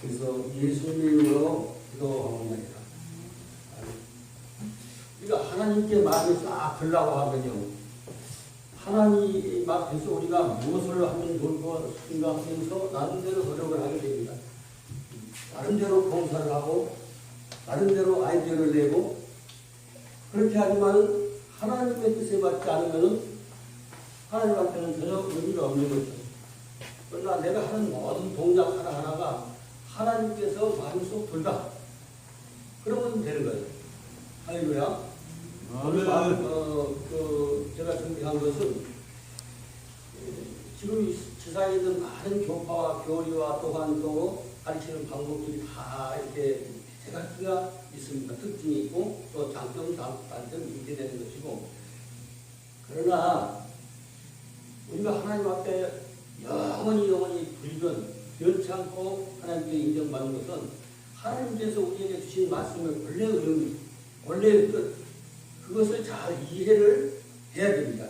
그래서 예수님으로 기도하옵나이다. 우리가 하나님께 마음이 싹 들라고 하면요. 하나님 앞에서 우리가 무엇을 하면 좋을까 생각하면서 나름대로 노력을 하게 됩니다. 나름대로 봉사를 하고 나름대로 아이디어를 내고 그렇게 하지만 하나님의 뜻에 맞지 않으면 하나님한테는 전혀 의미가 없는 거죠. 그러나 내가 하는 모든 동작 하나하나가 하나님께서 마음속 들다. 그러면 되는 거예요. 할렐루야. 오늘 마- 어, 그 제가 준비한 것은 에, 지금 이 세상에 있는 많은 교파와 교리와 또한 또 가르치는 방법들이 다 이렇게 세 가지가 있습니다. 특징이 있고 또 장점, 장- 단점이 있게 되는 것이고 그러나 우리가 하나님 앞에 영원히 영원히 불변 변치 않고 하나님께 인정받는 것은 하나님께서 우리에게 주신 말씀의 원래의 의미, 원래의 뜻 그것을 잘 이해를 해야 됩니다.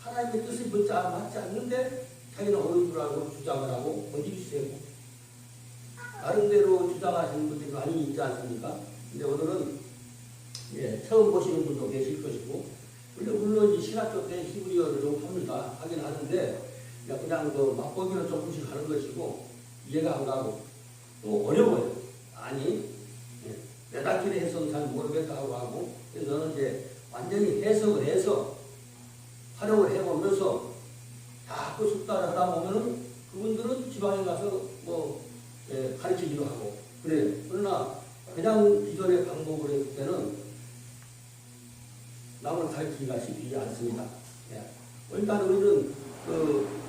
하나님의 맞지 않- 맞지 않는데 자기는 줄 알고 주장을 하고 어디 세고 나름대로 주장하시는 분들이 많이 있지 않습니까? 근데 오늘은 예, 처음 보시는 분도 계실 것이고 물론, 물론 이 신학교 때 히브리어를 좀 합니다. 하긴 하는데 그냥, 그 맛보기로 조금씩 하는 것이고 이해가 안 가고 또 어려워요. 아니 예, 몇 학기를 해서는 잘 모르겠다고 하고 그래서 저는 이제 완전히 해석을 해서 활용을 해보면서 자꾸 숙달을 하다 보면은 그분들은 지방에 가서 뭐 예, 가르치기도 하고 그래요. 그러나 그냥 기존의 방법으로 했을 때는 남을 가르치기가 쉽지 않습니다. 예. 일단 우리는 그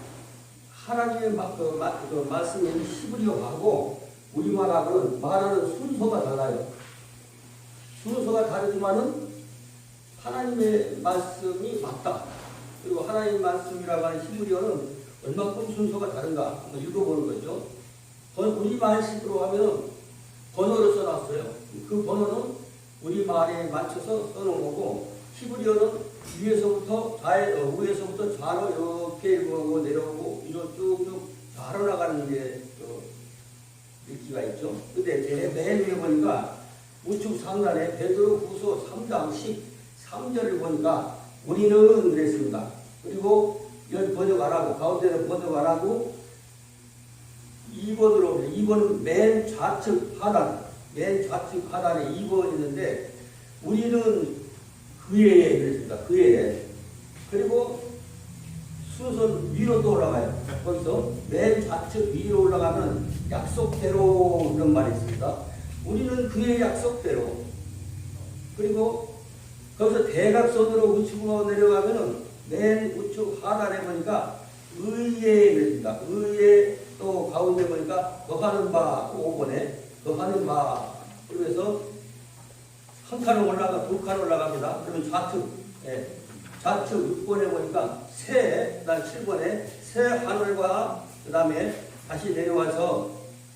하나님의 마, 그, 마, 그 말씀인 히브리어하고 우리말하고는 말하는 순서가 달라요. 순서가 다르지만은 하나님의 말씀이 맞다. 그리고 하나님 말씀이라고 하는 히브리어는 얼마큼 순서가 다른가 한번 읽어보는 거죠. 번- 우리말식으로 하면 번호를 써놨어요. 그 번호는 우리말에 맞춰서 써놓은 거고 히브리어는 위에서부터 좌에, 어, 위에서부터 좌로 이렇게 읽어오고 내려오고 이로 쭉쭉 좌로 나가는 게 어, 읽기가 있죠. 근데 제맨 위에 보니까 우측 상단에 베드로 후서 3장 13절을 보니까 우리는 그랬습니다. 그리고 여기 번역 안 하고 가운데는 번역 안 하고 2번으로 2번은 맨 좌측 하단 맨 좌측 하단에 2번 있는데 우리는 그에 그랬습니다. 그에 그리고 순서는 위로 또 올라가요. 거기서 맨 좌측 위로 올라가면 약속대로 이런 말이 있습니다. 우리는 그의 약속대로 그리고 거기서 대각선으로 우측으로 내려가면은 맨 우측 하단에 보니까 의에 그랬습니다. 의에 또 가운데 보니까 거하는 바 5번에 거하는 바 그래서 한 칸을 올라가 두 칸 올라갑니다. 그러면 좌측 예, 좌측 6번에 보니까 새, 그다음 7번에 새 하늘과 그 다음에 다시 내려와서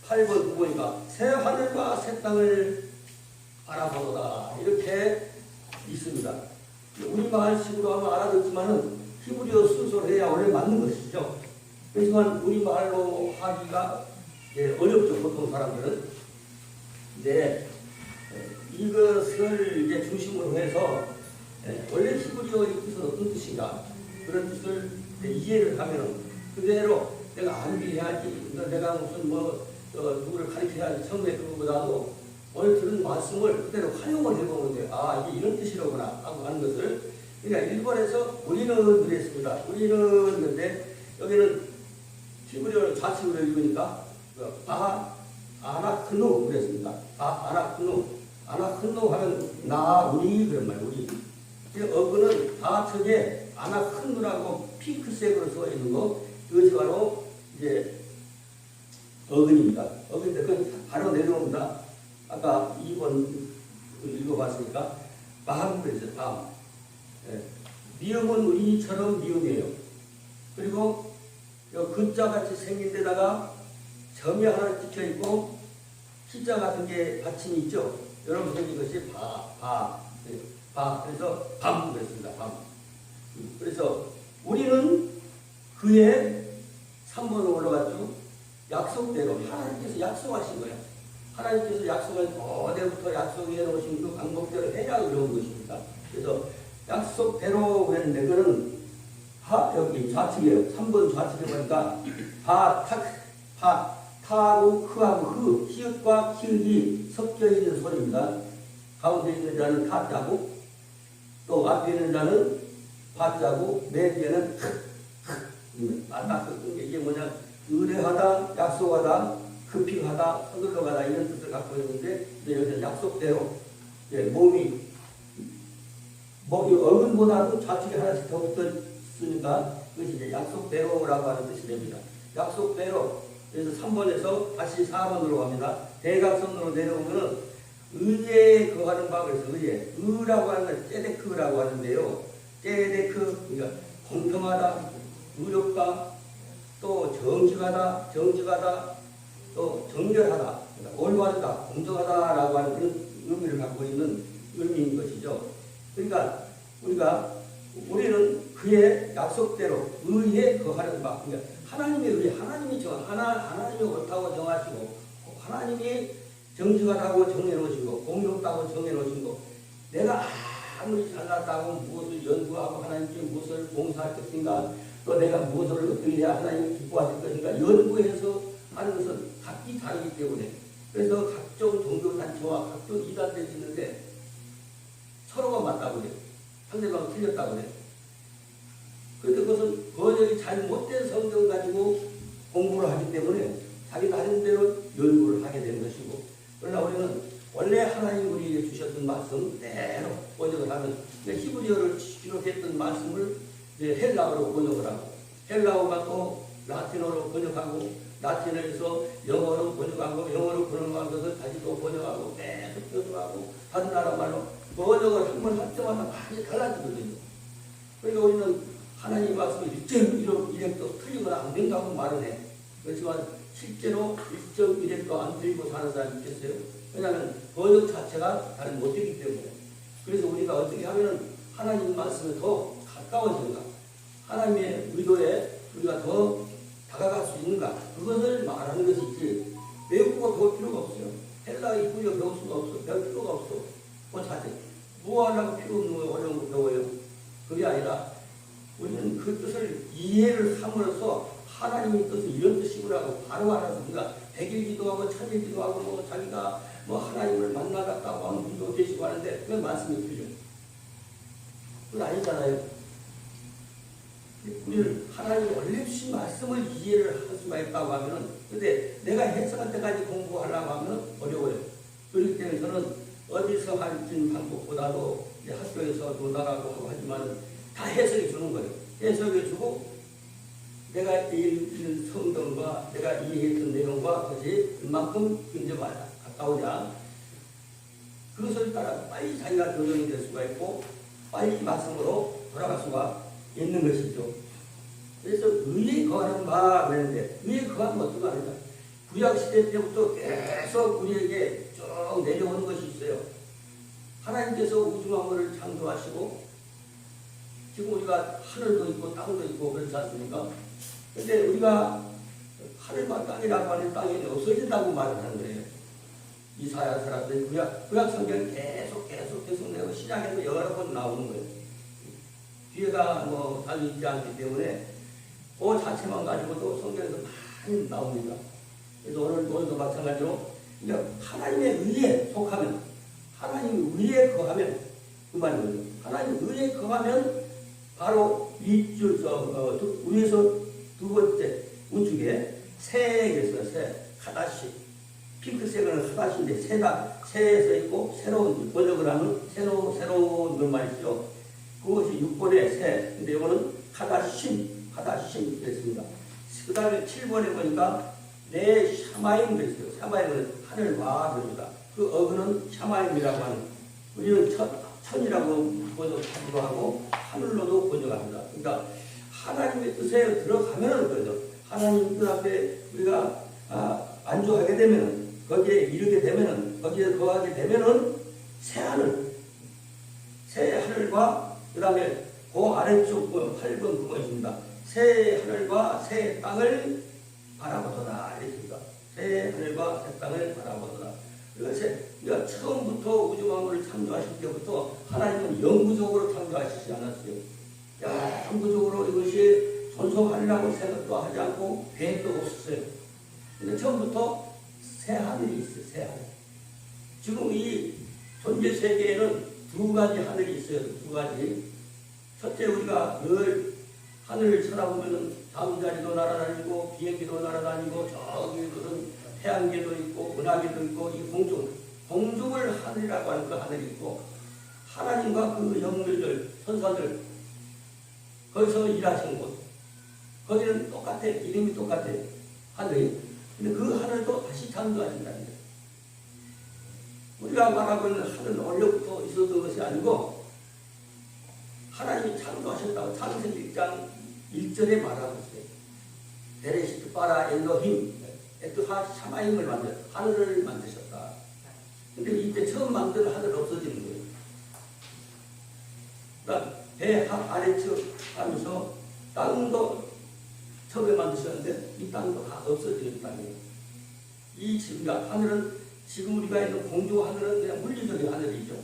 8번 9번이니까 새 하늘과 새 땅을 바라보도다 이렇게 있습니다. 우리말 식으로 하면 알아듣지만은 히브리어 순서로 해야 원래 맞는 것이죠. 그렇지만 우리말로 하기가 예, 어렵죠 보통 사람들은. 근데 예, 이것을 이제 중심으로 해서 예, 원래 히브리어의 뜻은 어떤 뜻인가? 그런 뜻을 이해를 하면 그대로 내가 암기해야지. 내가 무슨 뭐 어, 누구를 가르쳐야지. 처음에 그거보다도 오늘 들은 말씀을 그대로 활용을 해보는데 아 이게 이런 뜻이로구나 하고 하는 것을. 그러니까 일본에서 우리는 그랬습니다. 우리는 근데 여기는 히브리어를 좌측으로 읽으니까 그아 아나크누 그랬습니다. 아 아나크누. 아나크누 하면 나 우리 그런 말 우리. 이 어근은 좌측에 아나크누라고 핑크색으로 써 있는 거 그것이 바로 이제 어근입니다. 어근인데 그건 바로 내려옵니다. 아까 2번 읽어봤으니까 마음 그랬어요. 마음. 예. 미음은 우리처럼 미음이에요. 그리고 요 근자 같이 생긴 데다가 점이 하나 찍혀 있고 시자 같은 게 받침이 있죠. 여러분 생긴 것이 바, 바, 예, 바. 그래서 밤 그랬습니다. 밤. 음, 그래서 우리는 그의 3번으로 올라갔죠. 약속대로 하나님께서 약속하신 거야. 하나님께서 약속한 어제부터 약속해 놓으신 그 방법대로 해야 이런 것입니다. 그래서 약속대로 그랬는데 그는 하 여기 좌측이에요. 3번 좌측에 보니까 바, 탁, 바, 타하고 크하고 흐, 히읗과 키읔이 섞여 있는 소리입니다. 가운데 있는 자는 타자고 또 앞에 있는 자는 바자고 맨 뒤에는 맞다. 이게 뭐냐 의뢰하다, 약속하다, 급히하다, 서둘러 가다 이런 뜻을 갖고 있는데 여기서 약속대로 예, 몸이 뭐, 이 어근보다도 좌측에 하나씩 더 붙어 있으니까 그것이 이제 약속대로라고 하는 뜻이 됩니다. 약속대로. 그래서 3번에서 다시 4번으로 갑니다. 대각선으로 내려오면은 의에 거하는 바 그래서 의에. 의라고 하는 건 째데크라고 하는데요. 째데크, 그러니까 공평하다, 의롭다, 또 정직하다, 정직하다, 또 정결하다, 그러니까 올바르다, 공정하다라고 하는 그런 의미를 갖고 있는 의미인 것이죠. 그러니까 우리가 우리는 그의 약속대로 의에 거하는 바, 그러니까 하나님의 의, 하나님이 정, 하나 하나님이 옳다고 정하시고 하나님이 정직하다고 정해놓으시고 공평하다고 정해놓으시고 내가 아무리 잘났다고 무엇을 연구하고 하나님께 무엇을 봉사할 것인가 또 내가 무엇을 어떻게 해야 하나님이 기뻐하실 것인가 연구해서 하는 것은 각기 다르기 때문에 그래서 각종 종교단체와 각종 이단들이 있는데 서로가 맞다고 그래요. 상대방은 틀렸다고 그래요. 그런데 그것은 번역이 잘못된 성경 가지고 공부를 하기 때문에 자기 나름대로 연구를 하게 되는 것이고 그러나 우리는 원래 하나님 우리에게 주셨던 말씀 그대로 번역을 하면 히브리어를 기록했던 말씀을 이제 헬라어로 번역을 하고 헬라어가 또 라틴어로 번역하고 라틴어에서 영어로 번역하고 영어로 번역한 것을 다시 또 번역하고 계속 번역하고 다른 나라 말로 번역을 한 번 할 때마다 많이 달라지거든요. 그러니까 우리는 하나님 말씀을 1.1억 1핵도 틀리거나 안 된다고 말을 해. 그렇지만 실제로 1.1핵도 안 틀리고 사는 사람이 있겠어요? 왜냐하면 번역 자체가 잘 못되기 때문에. 그래서 우리가 어떻게 하면 하나님 말씀에 더 가까워지는가? 하나님의 의도에 우리가 더 다가갈 수 있는가? 그것을 말하는 것이지 외국어 배울 필요가 없어요. 헬라어 이쁘려 배울 수가 없어. 배울 필요가 없어. 뭐 자체. 뭐 하려고 필요 없는 거 어려운 거 배워요. 그게 아니라 우리는 그 뜻을 이해를 함으로써 하나님의 뜻은 이런 뜻이구라고 바로 알아서 우리가 백일 기도하고 천일 기도하고 뭐 자기가 뭐 하나님을 만나갔다고 하는 분도 계시고 하는데 그건 말씀이 틀려. 그건 아니잖아요. 우리는 하나님 원래 주신 말씀을 이해를 할 수가 있다고 하면은 근데 내가 해석할 때까지 공부하려고 하면 어려워요. 그렇기 때문에 저는 어디서 할진 방법보다도 이제 학교에서도 나가고 하고 하지만 다 해석해 주는 거예요. 해석해 주고 내가 읽은 성경과 내가 이해했던 내용과 그것이 얼만큼 이제 가까우냐 그것을 따라 빨리 자기가 교정이 될 수가 있고 빨리 말씀으로 돌아갈 수가 있는 것이죠. 그래서 의에 거하는 바 그랬는데 의에 거하면 어떤 말이냐 구약 시대 때부터 계속 우리에게 쭉 내려오는 것이 있어요. 하나님께서 우주만물을 창조하시고 지금 우리가 하늘도 있고 땅도 있고 그렇지 않습니까? 근데 우리가 하늘과 땅이라고 하는 땅이 없어진다고 말을 하는 거예요. 이사야 사람들이 구약, 구약 성경 계속 계속 계속 내고 신약에도 여러 번 나오는 거예요. 뒤에가 뭐 달리지 않기 때문에 그 자체만 가지고도 성경에서 많이 나옵니다. 그래서 오늘, 오늘도 마찬가지로 그러니까 하나님의 의에 속하면 하나님 의에 거하면 그 말이거든요. 하나님 의에 거하면 바로 어, 위에서 두 번째 우측에 새에서 새 카다시 핑크색은 카다시인데 새다 새에서 있고 새로운 번역을 하면 새로 새로운 그 말이죠. 그것이 6번의 새. 근데 이거는 카다신 카다신 됐습니다. 그 다음에 7번에 보니까 내 샤마임도 있어요. 샤마임은 하늘과 그럽니다. 그 어근은 샤마임이라고 하는 우리는 천, 천이라고 번역하기도 하고 하늘로도 번역합니다. 그러니까 하나님의 뜻에 들어가면은 그죠. 하나님 뜻 앞에 우리가 아, 안주하게 되면은 거기에 이르게 되면은 거기에 거하게 되면은 새 하늘, 새 하늘과 그 다음에 그 아래쪽 그 8번 그것입니다. 새 하늘과 새 땅을 바라보더라 이렇습니다. 새 하늘과 새 땅을 바라보더라. 이것이 그러니까 처음부터 우주 만물을 창조하실 때부터 하나님은 영구적으로 창조하시지 않았어요. 야, 영구적으로 이것이 존속하리라고 생각도 하지 않고 계획도 없었어요. 근데 처음부터 새 하늘이 있어요. 새 하늘. 지금 이 존재 세계에는 두 가지 하늘이 있어요. 두 가지. 첫째 우리가 늘 하늘을 쳐다보면은 잠자리도 날아다니고 비행기도 날아다니고 저기는 태양계도 있고 은하계도 있고 이 공중 공중을 하늘이라고 하는 그 하늘이 있고 하나님과 그 영들들 천사들 거기서 일하시는 곳 거기는 똑같아 이름이 똑같아 하늘이 근데 그 하늘도 다시 창조하신다는 거예요. 우리가 말하고 있는 하늘은 원래부터 있었던 것이 아니고 하나님이 창조하셨다고 창세기 1장 1절에 말하고 있어요. 베레시트 바라 엘로힘 에트하 샤마임을 만들 하늘을 만드셨다. 근데 이때 처음 만든 하늘 없어지는 거예요. 그러니까 배합 아래측 하면서 땅도 처음에 만드셨는데 이 땅도 다 없어지는 땅이에요. 이 지금 하늘은 지금 우리가 있는 공주 하늘은 그냥 물리적인 하늘이죠.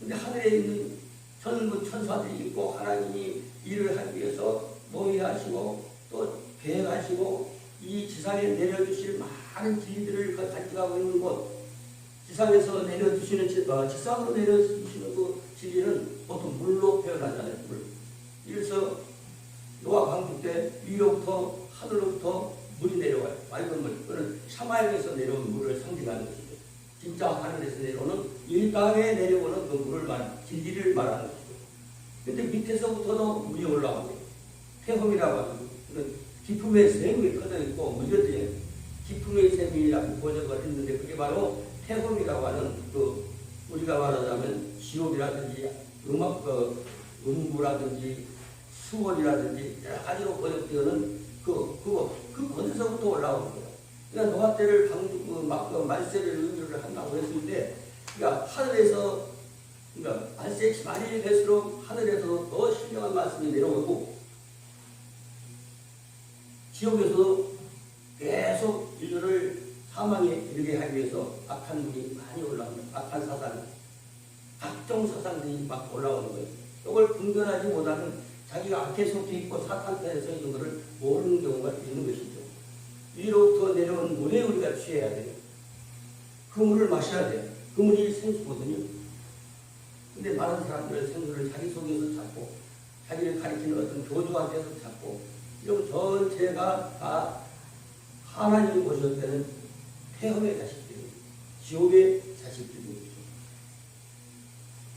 근데 하늘에 있는 전부 천사들이 있고 하나님이 일을 하기 위해서 모의하시고 또 계획하시고 이 지상에 내려주실 많은 진리들을 가져가고 있는 곳 지상에서 내려주시는 지- 어, 지상으로 내려주시는 그 진리는 보통 물로 표현하잖아요. 물. 그래서 노아 광풍 때 위로부터 하늘로부터 물이 내려와요. 맑은 물. 그는 샤마임에서 내려온 물을 상징하는 것이죠. 진짜 하늘에서 내려오는 이 땅에 내려오는 그 물을 말, 진리를 말하는 것이죠. 근데 밑에서부터도 물이 올라오고 폐허이라고 하는 기품의 샘이 커져 있고 물려져 기품의 샘이라고 번역을 했는데 그게 바로 폐허이라고 하는 그 우리가 말하자면 지옥이라든지 음악 그 음부라든지 수월이라든지 여러 가지로 번역되는 그 그거 그 건에서부터 올라오는 거예요. 그러니까 노아 때를 방주 그, 막, 그 말세를 의미를 한다고 때 그러니까 하늘에서 그러니까 말세 많이 될수록 하늘에서 더 신령한 말씀이 내려오고 지옥에서도 계속 인류를 사망에 이르게 하기 위해서 악한 분이 많이 올라옵니다. 악한 사상, 각종 사상들이 막 올라오는 거예요. 이걸 분별하지 못하는 자기가 악에 속해 있고 사탄 편에서 있는 것을 모르는 경우가 있는 것이죠. 위로부터 내려온 물에 우리가 취해야 돼요. 그 물을 마셔야 돼요. 그 물이 생수거든요. 근데 많은 사람들은 생수를 자기 속에서 찾고 자기를 가리키는 어떤 교주한테서 찾고 이런 전체가 다 하나님이 보셨다는 폐허의 자식들이 지옥의 자식들이죠.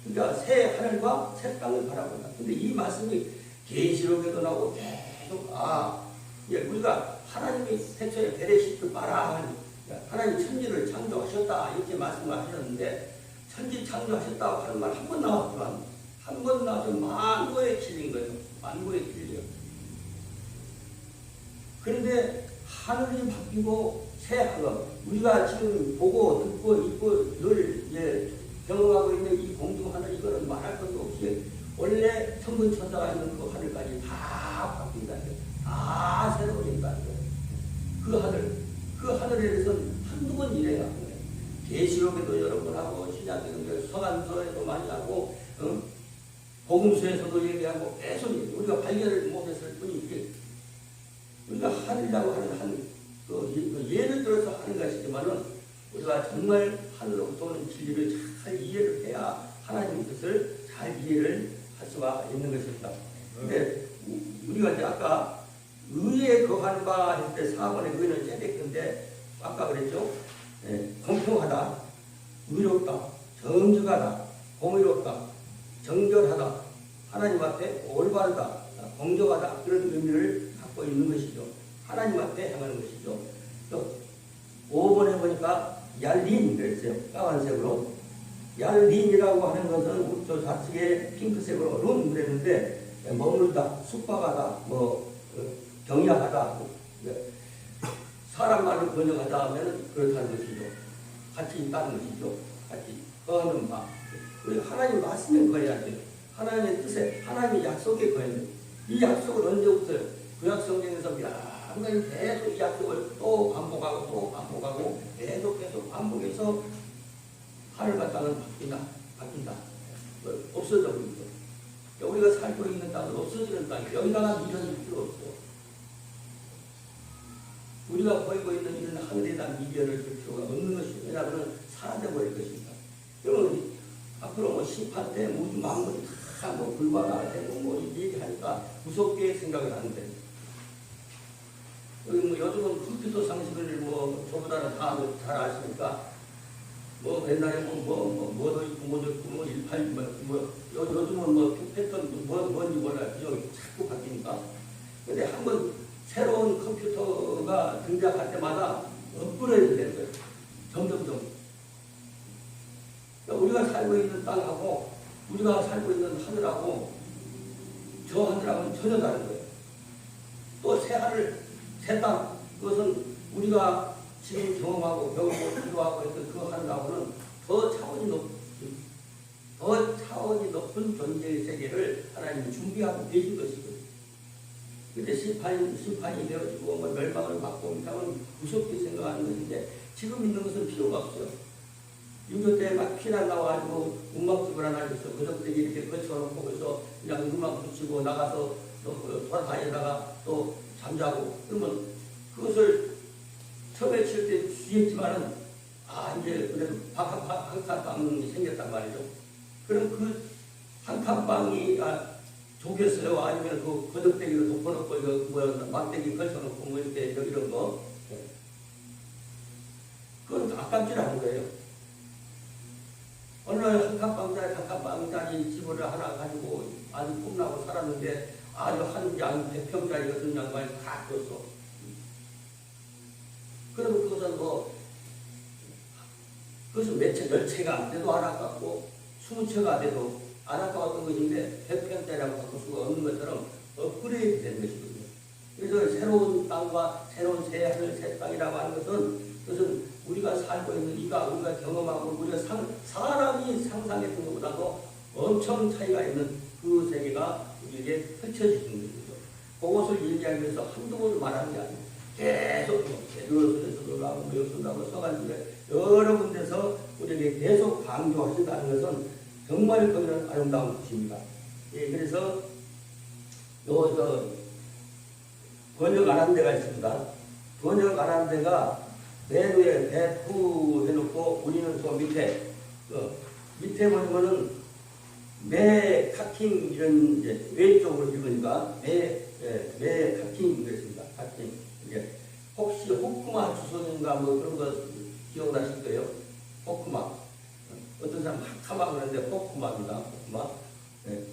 그러니까 새 하늘과 새 땅을 바라본다. 근데 이 말씀이 계시록에도 나오고 계속 아 예, 우리가 하나님이 태초에 베레시트 바라 하나님 천지를 창조하셨다 이렇게 말씀을 하셨는데 천지 창조하셨다고 하는 말 한 번 나왔지만 한 번 나와서 만고의 길인 거예요. 만고의 길이요. 그런데 하늘이 바뀌고 새 하늘 우리가 지금 보고 듣고 있고 늘 예, 경험하고 있는 이 공중 하늘 이거는 말할 것도 없이 원래 천군 천사가 있는 그 하늘까지 다 바뀐다는. 다 새로워진다는. 그 하늘 그 하늘에 대해서는 한두 번 일해야 하는 거예요. 계시록에도 여러 번 하고 신약에도 서간서에도 많이 하고 어? 복음서에서도 얘기하고 계속 우리가 발견을 못했을 뿐이지 우리가 하늘이라고 하는 한, 그, 예를 들어서 하는 것이지만은 우리가 정말 하늘로부터 오는 진리를 잘 이해를 해야 하나님 뜻을 잘 이해를 할 수가 있는 것입니다. 근데 우- 우리가 이제 아까 의에 거하는 바 했을 때 4번의 의는 세대인데 아까 그랬죠? 예, 공평하다, 의롭다, 정직하다, 공의롭다, 정결하다, 하나님 앞에 올바르다, 공정하다 그런 의미를 갖고 있는 것이죠. 하나님 앞에 향하는 것이죠. 또 5번에 보니까 얄린 그랬어요. 까만색으로. 얄린이라고 하는 것은 저 좌측에 핑크색으로 룬 그랬는데 머물다, 숙박하다, 뭐 어, 경야하다, 뭐, 네. 사람 말로 번역하다 하면 그렇다는 것이죠. 같이 있다는 것이죠. 같이 거하는 바. 하나님 말씀에 거해야 돼요. 하나님의 뜻에 하나님의 약속에 거했는 이 약속을 언제부터 구약 성경에서 명간히 계속 이 약속을 또 반복하고 또 반복하고 계속 계속 반복해서 하늘과 땅은 바뀐다 바뀐다. 뭐, 없어져 버리죠 우리가 살고 있는 땅은 없어지는 땅이 여기다가 미련이 필요 없어. 우리가 보이고 있는 이런 하늘에 대한 미련을 줄 필요가 없는 것이 왜냐하면 사라져 버릴 것입니다. 그러면 앞으로 뭐 심판 때 모두 만물이 다뭐 불바가 되고 뭐 얘기하니까 무섭게 생각을 하는데 여기 뭐 요즘은 컴퓨터 상식을 뭐 저보다는 다잘 아시니까 뭐 옛날에 뭐, 뭐, 뭐 뭐도 있고 뭐도 있고 뭐 일팔 뭐, 뭐 요, 요즘은 뭐 패턴 뭐 뭔지 몰라 비용이 자꾸 바뀌니까. 근데 한번 새로운 컴퓨터가 등장할 때마다 업그레이드 되는 거예요. 점점점. 그러니까 우리가 살고 있는 땅하고 우리가 살고 있는 하늘하고 저 하늘하고는 전혀 다른 거예요. 또 새 하늘, 새 땅, 그것은 우리가 지금 경험하고 배우고 기도하고 했던 그 하늘하고는 더 차원이 높, 더 차원이 높은 존재의 세계를 하나님이 준비하고 계신 것이거든요. 근데 심판이, 심판이 되어지고 뭐 멸망을 받고 하면 무섭게 생각하는 것인데 지금 있는 것은 필요가 없어요. 6.25 때막 피난 나와가지고 음악집을 하나 있어. 그저들이 이렇게 거쳐놓고 그래서 그냥 음악 붙이고 나가서 또 돌아다니다가 또 잠자고 그러면 그것을 처음에 칠 때 주의했지만은 아 이제 그래도 한칸방이 생겼단 말이죠. 그럼 그 한 칸방이 아, 조겠어요? 아니면 그 거덕대기로 덮어놓고 이거 뭐 막대기 걸쳐놓고 뭐 이렇게 저 이런 거 그건 아깝지 않은 거예요. 어느 날 한칸방짜리 한칸방짜리 집을 하나 가지고 아주 꿈나고 살았는데 아주 한 양 100평짜리 같은 양반이 다 줬어. 그러면 그것은 뭐 그것은 몇 채, 몇 채가 안 돼도 안 아깝고 스무 채가 돼도 안 아까웠던 것인데 100평짜리라고 바꿀 수가 없는 것처럼 업그레이드 된 것이거든요. 그래서 새로운 땅과 새로운 새 하늘 새 땅이라고 하는 것은 그것은 우리가 살고 있는 이가 우리가 경험하고 우리가 상, 사람이 상상했던 것보다도 엄청 차이가 있는 그 세계가 우리에게 펼쳐지는 거죠. 그것을 얘기하기 위해서 한두 번을 말하는 게 아니에요. 계속 여기서도 하고 서간집에 여러 군데서 우리에게 계속 강조하신다는 것은 정말 그는 아름다운 것입니다. 예, 그래서 요, 번역 안 한 데가 있습니다. 번역 안 한 데가 매도에 배프 해놓고 우리는 저 밑에 어, 밑에 보면은 매 카팅 이런 이제 왼쪽으로 읽으니까 매, 예, 매 카팅 그랬습니다. 카팅 이게 혹시 호쿠마 주소인가 뭐 그런 거 기억나실 거예요? 호쿠마 어떤 사람 하카마 그러는데 호쿠마입니다. 호쿠마 예.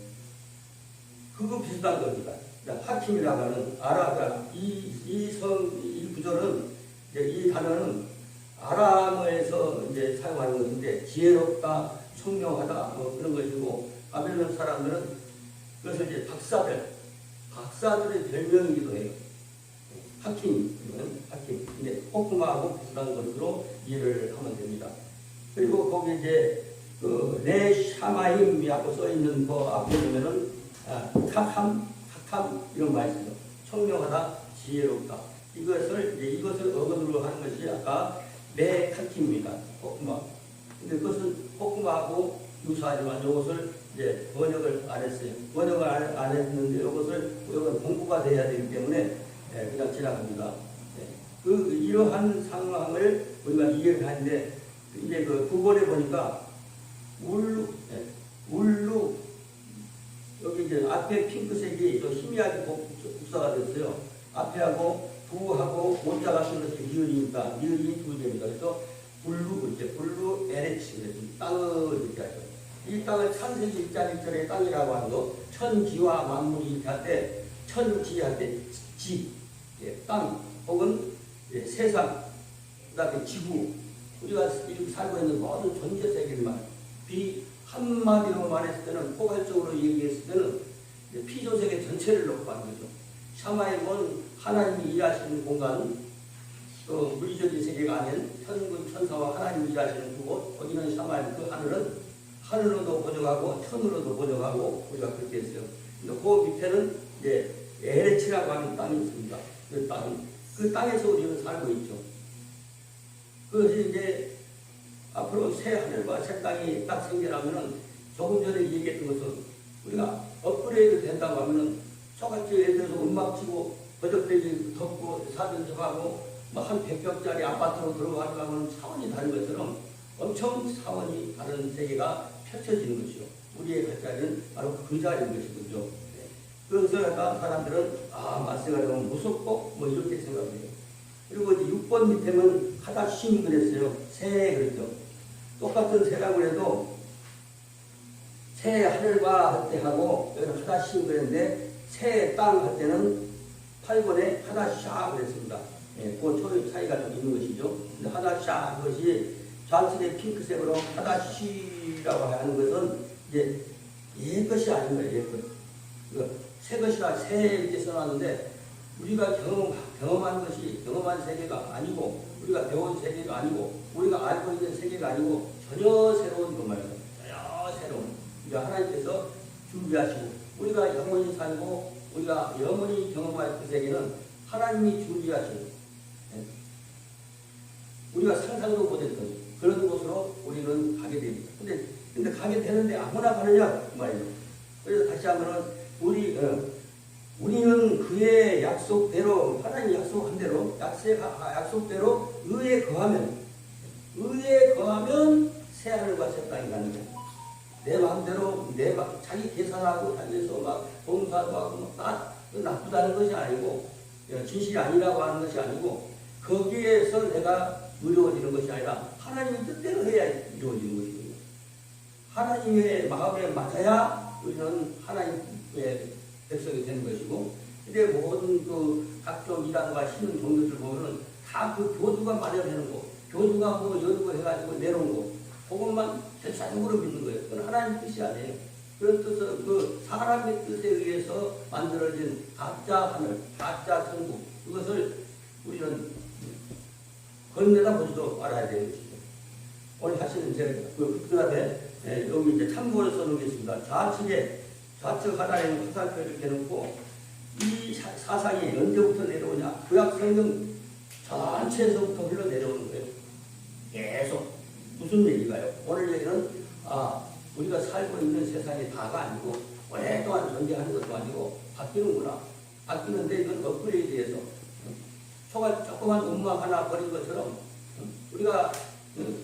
그거 비슷한 겁니다. 하킴이라고 하는 아라가 이이 성 이 구절은 이제 이 단어는 아람어에서 이제 사용하는 것인데 지혜롭다, 총명하다 뭐 그런 것이고 바벨론 사람들은 그것을 이제 박사들, 박사들의 별명이기도 해요. 하킴, 이거는 하킴. 근데 호크마하고 비슷한 것으로 이해를 하면 됩니다. 그리고 거기 이제 그 레 샤마임이라고 써 있는 거 앞에 보면은 아, 탁함, 탁함 이런 말이 있어요. 총명하다, 지혜롭다. 이것을 이제 이것을 어근으로 하는 것이 아까 메카키입니다. 호쿠마. 근데 그것은 호쿠마하고 유사하지만 이것을 이제 번역을 안 했어요. 번역을 안, 안 했는데 이것을 이건 공부가 돼야 되기 때문에 예, 그냥 지나갑니다. 예. 그 이러한 상황을 우리가 이해를 하는데 이제 그 9번에 보니까 울루, 예, 울루 여기 이제 앞에 핑크색이 좀 희미하게 복사가 됐어요. 앞에하고 부하고 쓰는 것이 미을이니까 미을이 두 개입니다. 그래서 블루 이제 블루 LH 그래서 땅을 이렇게 하죠. 이 땅을 창세기 일장 일절의 땅이라고 하는 거 천지와 만물이 할때 천지 할때 지, 예, 땅 혹은 예, 세상 그 다음에 지구 우리가 이렇게 살고 있는 모든 존재 세계만 비 한마디로 말했을 때는 포괄적으로 얘기했을 때는 피조세계 전체를 놓고 하는 거죠. 샤마임은 하나님이 일하시는 공간, 또 물리적인 세계가 아닌 현군 천사와 하나님이 일하시는 그곳, 거기는 샤마임, 그 하늘은 하늘로도 번역하고 천으로도 번역하고 우리가 그렇게 했어요. 근데 그 밑에는 이제 에레치라고 하는 땅이 있습니다. 그 땅, 그 땅에서 우리는 살고 있죠. 그것이 이제 앞으로 새 하늘과 새 땅이 딱 생겨나면은 조금 전에 얘기했던 것은 우리가 업그레이드 된다고 하면은 저같이 예를 들어서 음악 치고 버적대기 덮고 사진 접하고 뭐한 100평짜리 아파트로 들어가는 하면 차원이 다른 것처럼 엄청 차원이 다른 세계가 펼쳐지는 것이요. 우리의 가짜는 바로 그 자리인 것이군요. 네. 그래서 약간 사람들은 아 너무 무섭고 뭐 이렇게 생각해요. 그리고 이제 6번 밑에는 하다심 그랬어요. 새 그랬죠. 똑같은 새라고 해도 새 하늘과 할 때 하고 여기는 하다심 그랬는데 새 땅 할 때는 8번에 하다 샤 그랬습니다. 예, 그 초의 차이가 좀 있는 것이죠. 근데 하다 샤 그것이 좌측의 핑크색으로 하다시라고 하는 것은 이제 옛 것이 아닌 거예요. 옛 것. 그새 것이라 새 이렇게 써놨는데 우리가 경험, 경험한 것이 경험한 세계가 아니고 우리가 배운 세계가 아니고 우리가 알고 있는 세계가 아니고 전혀 새로운 것 말이에요. 전혀 새로운. 우리가 하나님께서 준비하시고 우리가 영원히 살고 우리가 영원히 경험할 그 세계는 하나님이 준비하시고 예. 우리가 상상도 못했던 그런 곳으로 우리는 가게 됩니다. 근데, 근데 가게 되는데 아무나 가느냐? 그 말이에요. 그래서 다시 한번은 우리, 어, 우리는 그의 약속대로, 하나님 약속한 대로, 약속, 약속대로 의에 거하면, 의에 거하면 새하늘과 새 땅이 가는 거예요. 내 마음대로, 내 마, 자기 계산하고 다니면서 막 봉사도 하고 막 다, 나쁘다는 것이 아니고, 어, 진실이 아니라고 하는 것이 아니고, 거기에서 내가 이루어지는 것이 아니라 하나님의 뜻대로 해야 이루어지는 것이거든요. 하나님의 마음에 맞아야 우리는 하나님의 백성이 되는 것이고, 근데 모든 그 각종 이단과 신은 종교들 보면은 다 그 교주가 마련해놓은 거, 교주가 뭐 연구 해가지고 내놓은 거, 그것만 절차적으로 믿는 거예요. 그건 하나님 뜻이 아니에요. 그런 뜻은 그 사람의 뜻에 의해서 만들어진 가짜 하늘, 가짜 천국, 그것을 우리는 건네다 보지도 말아야 되는 것이죠. 오늘 하시는 제, 그, 그 다음에, 예, 여기 이제 참고를 써놓겠습니다. 좌측에, 좌측 하단에는 화살표를 이렇게 놓고, 이 사, 사상이 언제부터 내려오냐? 구약 성경 전체에서부터 흘러 내려오는 거예요. 계속. 무슨 얘기가요? 오늘 얘기는, 아, 우리가 살고 있는 세상이 다가 아니고, 오랫동안 존재하는 것도 아니고, 바뀌는구나. 바뀌는데 이건 업그레이드해서 초가 조그만 음악 하나 버린 것처럼 우리가 그,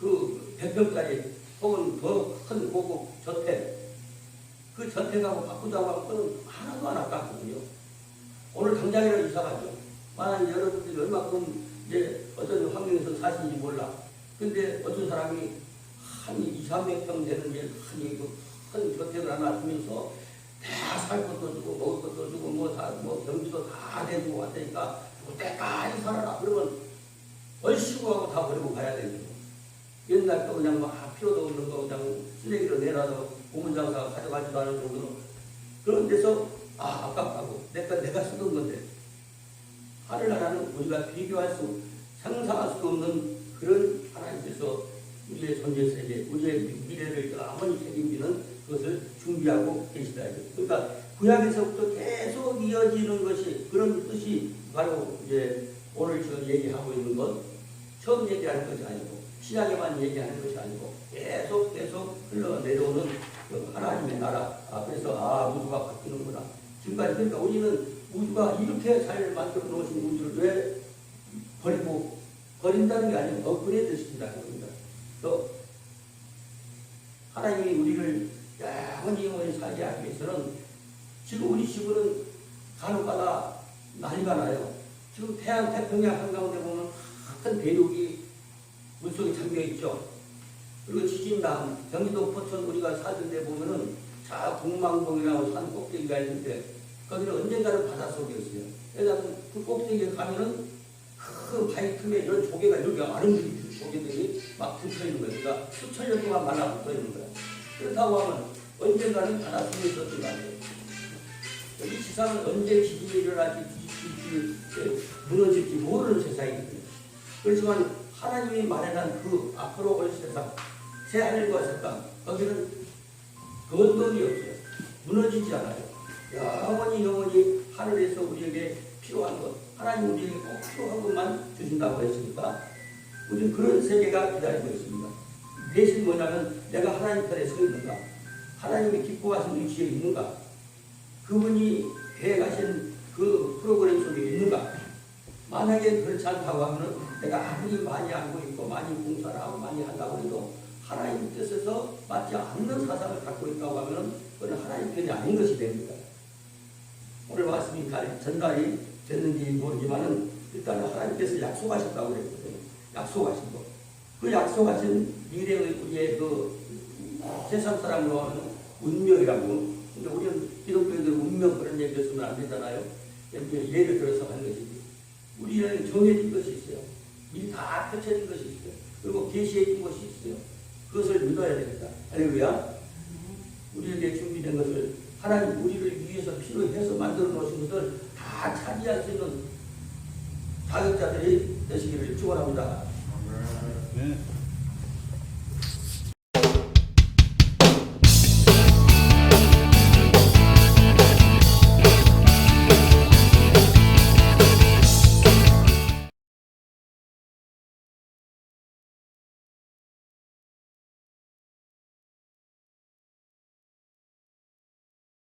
그 100평짜리 혹은 더 큰 고급 저택 그 저택하고 바꾸자고 하면 그건 하나도 안 아깝거든요. 오늘 당장이라도 이사 가죠. 만약 여러분들이 얼마큼 이제 어떤 환경에서 사시는지 몰라. 근데 어떤 사람이 한 2, 300평 되는 이제 큰 저택을 하나 주면서 다 살 것도 주고 먹을 것도 주고 뭐다뭐 경비도 다 대주고 왔다니까 때까지 살아라 그러면 얼씨구 하고 다 버리고 가야 되죠. 옛날 또 그냥 뭐 필요도 없는 거 그냥 쓰레기로 내놔도 고문장사가 가져가지도 않은 정도로 그런 데서 아 아깝다고 내가 내가 쓰던 건데 하늘나라는 우리가 비교할 수 상상할 수 없는 그런 하나님께서 우리의 존재 세계 우리의 미래를 영원히 책임지는 그것을 준비하고 계시다. 그러니까 구약에서부터 계속 이어지는 것이 그런 뜻이 바로 이제 오늘 지금 얘기하고 있는 것 처음 얘기하는 것이 아니고 신약에만 얘기하는 것이 아니고 계속 계속 흘러내려오는 그 하나님의 나라. 아, 그래서 아 우주가 바뀌는구나. 지금까지 그러니까 우리는 우주가 이렇게 잘 만들어 놓으신 우주를 왜 버리고 버린다는 게 아니고 업그레이드 시킨다는 겁니다. 또 하나님이 우리를 영원히 영원히 살게 하기 위해서는 지금 우리 지구는 간혹가다 난리가 나요. 지금 태평양 한가운데 보면 큰 대륙이 물속에 잠겨 있죠. 그리고 지진당 경기도 포천 우리가 살던 데 보면은 자 공망동이라고 산 꼭대기가 있는데 거기는 언젠가는 바닷속이었어요. 왜냐하면 그 꼭대기에 가면은 큰 바위 틈에 이런 조개가 이렇게 아름드리 조개들이 막 붙어 있는 거예요. 그러니까 수천 년 동안 말라 붙어 있는 거예요. 그렇다고 하면 언젠가는 바닷속에 있었던 거 아니에요. 이 세상은 언제 지진이 일어날지 무너질지 모르는 세상이거든요. 그렇지만 하나님이 마련한 그 앞으로 올 세상 새 하늘과 새 땅. 거기는 건동이 없어요. 무너지지 않아요. 영원히 영원히 하늘에서 우리에게 필요한 것, 하나님 우리에게 꼭 필요한 것만 주신다고 했으니까 우리는 그런 세계가 기다리고 있습니다. 대신 뭐냐면 내가 하나님 편에 서 있는가, 하나님이 기뻐하시는 위치에 있는가, 그분이 계획하신 그 프로그램 속에 있는가. 만약에 그렇지 않다고 하면 내가 아무리 많이 알고 있고 많이 공사를 하고 많이 한다고 해도 하나님 뜻에서 맞지 않는 사상을 갖고 있다고 하면 그건 하나님 편이 아닌 것이 됩니다. 오늘 말씀이 잘 전달이 됐는지 모르지만은 일단 하나님께서 약속하셨다고 그랬거든요. 약속하신 거. 그 약속하신 미래의 우리의 그 세상 사람으로 하는 운명이라고. 근데 우리는 기독교인들 운명 그런 얘기 쓰면 안 되잖아요. 예를 들어서 하는 것이지. 우리는 정해진 것이 있어요. 미리 다 펼쳐진 것이 있어요. 그리고 계시해진 것이 있어요. 그것을 믿어야 됩니다. 할렐루야. 우리에게 준비된 것을 하나님 우리를 위해서 필요해서 만들어 놓으신 것을 다 차지할 수 있는 자격자들이 되시기를 축원합니다. 네.